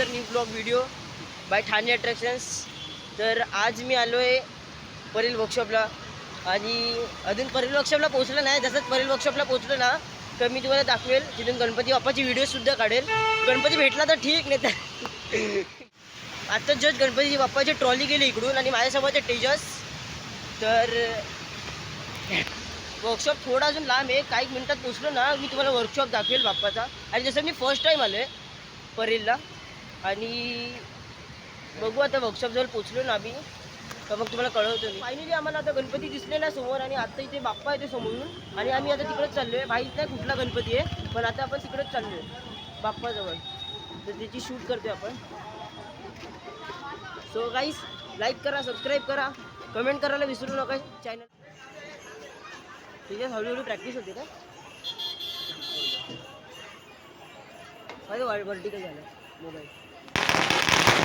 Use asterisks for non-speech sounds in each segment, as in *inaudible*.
तर new blog video by Thane attractions तर आज मी आलो आहे परेल वर्कशॉपला आणि अजून परेल वर्कशॉपला पोहोचलं नाही जसंच परेल वर्कशॉपला पोहोचलो ना तर मी तुम्हाला दाखवेल तिथून गणपती बाप्पाची व्हिडिओसुद्धा काढेल. गणपती भेटला तर ठीक नाही तर *laughs* आता जस्ट गणपती बाप्पाची ट्रॉली गेली इकडून आणि माझ्यासोबत आहे तेजस. तर वर्कशॉप थोडा अजून लांब आहे काही मिनटात पोचलो ना मी तुम्हाला वर्कशॉप दाखवेल बाप्पाचा. आणि जसं मी फर्स्ट टाईम आलो आहे परेलला आणि बघू आता वर्कशॉपजवळ पोचलो ना आम्ही तर मग तुम्हाला कळवतो मी. फायनली आम्हाला आता गणपती दिसले ना समोर आणि आता इथे बाप्पा येते समोरून. आणि आम्ही आता तिकडेच चाललो आहे माहीत नाही कुठला गणपती आहे? पण आता आपण तिकडेच चाललो आहे बाप्पाजवळ. तर त्याची शूट करतो आपण. सो गाईस लाईक करा सबस्क्राईब करा. कमेंट करायला विसरू नका. चॅनल ठीक आहे हळूहळू प्रॅक्टिस होते का? अरे वर्टिकल झालं? मोबाईल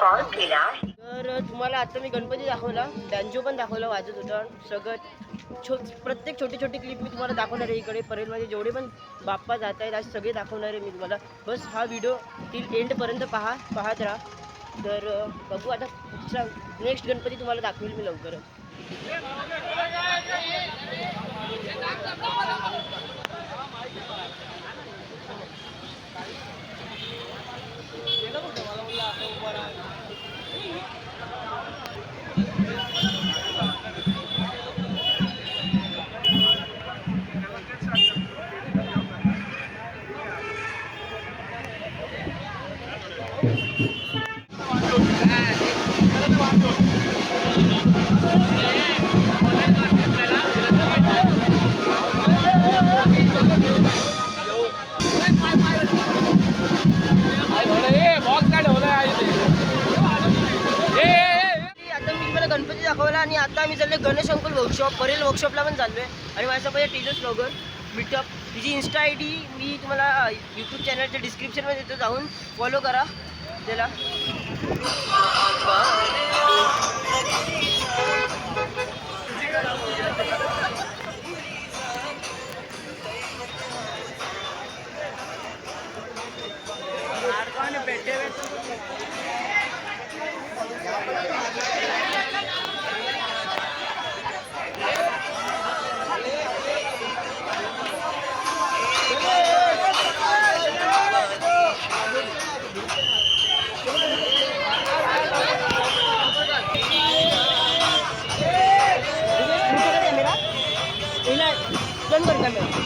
कॉल केला. आहे तर तुम्हाला आता मी गणपती दाखवला बँजो पण दाखवला वाजत होता सगळं छो प्रत्येक छोटी छोटी क्लिप मी तुम्हाला दाखवणार आहे इकडे परेलमध्ये जेवढे पण बाप्पा जात आहेत आज सगळे दाखवणार आहे मी तुम्हाला. बस हा व्हिडिओ टिल एंडपर्यंत पहा पाहत राहा. तर बघू आता नेक्स्ट गणपती तुम्हाला दाखवेल मी लवकरच. गणेश अंकुल वर्कशॉप परेल वर्कशॉपला पण चाललोय. आणि माझ्यासोबत टीचर्स ब्लॉगर मिटअप तिची इन्स्टा आय डी मी तुम्हाला यूट्यूब चॅनलच्या डिस्क्रिप्शनमध्ये देतो जाऊन फॉलो करा. त्याला कॅमेरा ওজন করে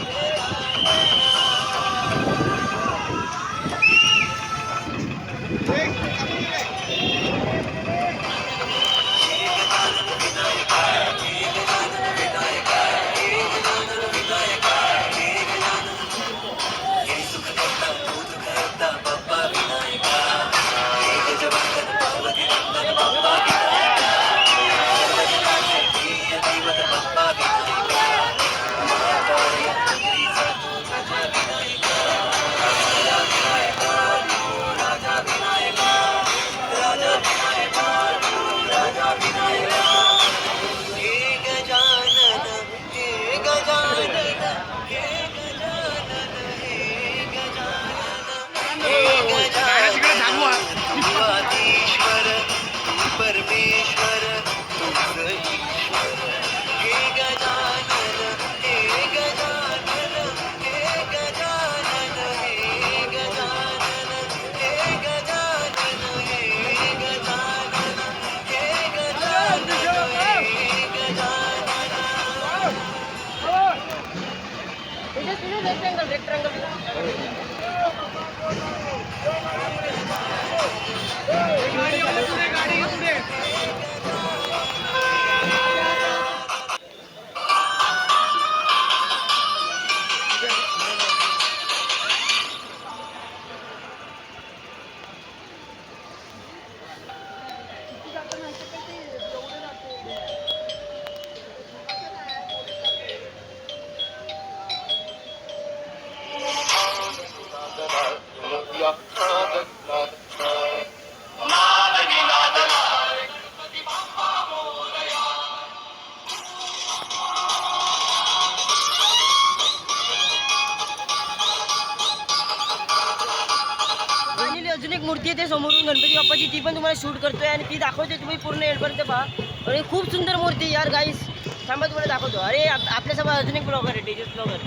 ती पण तुम्हाला शूट करतोय आणि ती दाखवते तुम्ही पूर्ण एडपर्यंत पहा. आणि खूप सुंदर मूर्ती यार गाईस थांबा तुम्हाला दाखवतो. अरे आपल्या आपल्यासोबत अजून एक ब्लॉगर आहे डिजिटल ब्लॉगर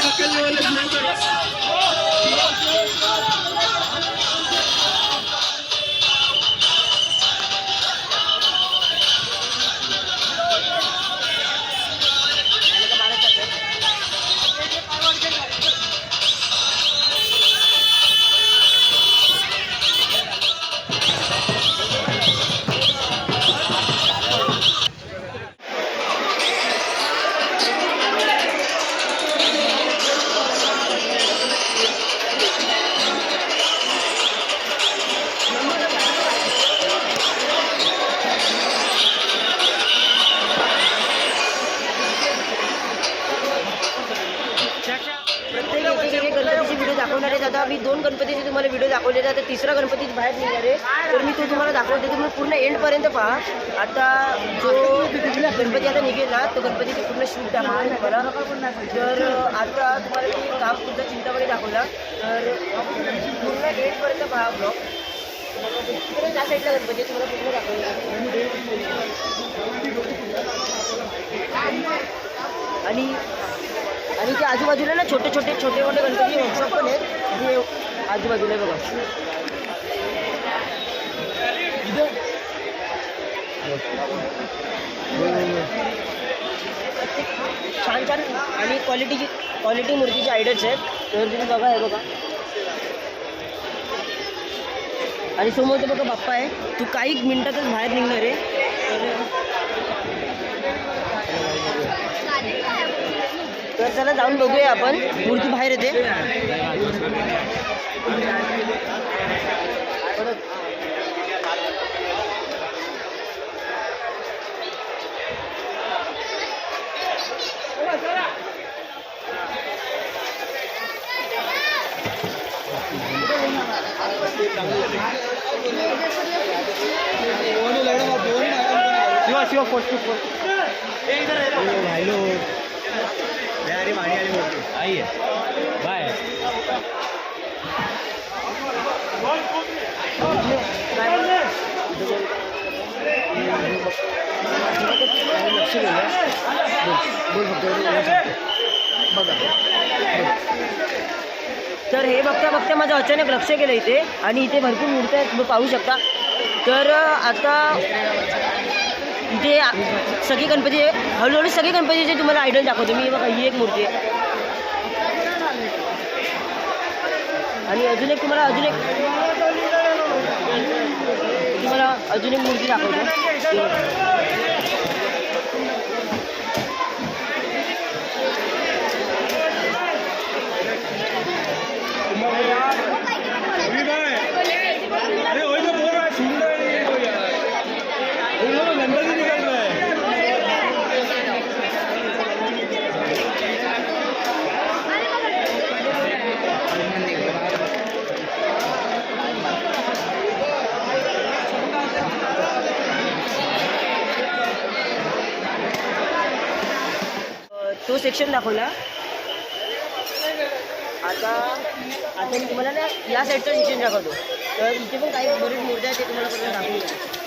प्रत्येक आता मी दोन गणपतीचे तुम्हाला व्हिडिओ दाखवले आता तिसरा गणपती बाहेर निघणार आहे. तर मी तो तुम्हाला दाखवते. तुम्ही पूर्ण एंडपर्यंत पहा. आता जो गणपती आता निघेल ना तो गणपतीचे पूर्ण शूट दाखवणार तुम्हाला. तर आता तुम्हाला मी काम तुमचा चिंतामध्ये दाखवला. तर पूर्ण एंडपर्यंत पहा ब्लॉग त्या साईडला गणपती तुम्हाला पूर्ण दाखवला आणि आणि ते आजूबाजूला ना छोटे छोटे छोटे मोठे गणपती उत्सव पण आहेत. जे आजूबाजूला आहे बघा छान छान आणि क्वालिटीची क्वालिटी मूर्तीचे आयडल्स आहेत. तर तुम्ही बघा हे बघा. आणि समोर ते बघा बाप्पा आहे. तू काही मिनटातच बाहेर निघणार आहे. तर तर चला जाऊन बघूया आपण. मूर्ती बाहेर येते. शिवा शिवा पोस्ट पोस्ट. हॅलो आइए। बाय। लक्ष बोल बघा तर हे बघता बघता माझं अचानक लक्ष गेलं इथे आणि इथे भरपूर मूर्त्या आहेत तुम्ही पाहू शकता. तर आता इथे सगळे गणपती हळूहळू सगळे गणपतीचे तुम्हाला आयडल दाखवतो. मी बघा ही एक मूर्ती आहे. आणि अजून एक तुम्हाला अजून एक तुम्हाला अजून एक मूर्ती दाखवतो हे बघा. अरे वही तो बोल रहा है सुन रहा है ये तो यार उन लोगों गंदगी निकल रहा है अ, तो सेक्शन दाखवला? आता आता मी तुम्हाला ना या साईडचं सेक्शन दाखवतो. तर इथे पण काही बरेच मूर्त्या आहेत ते तुम्हाला पण दाखवूया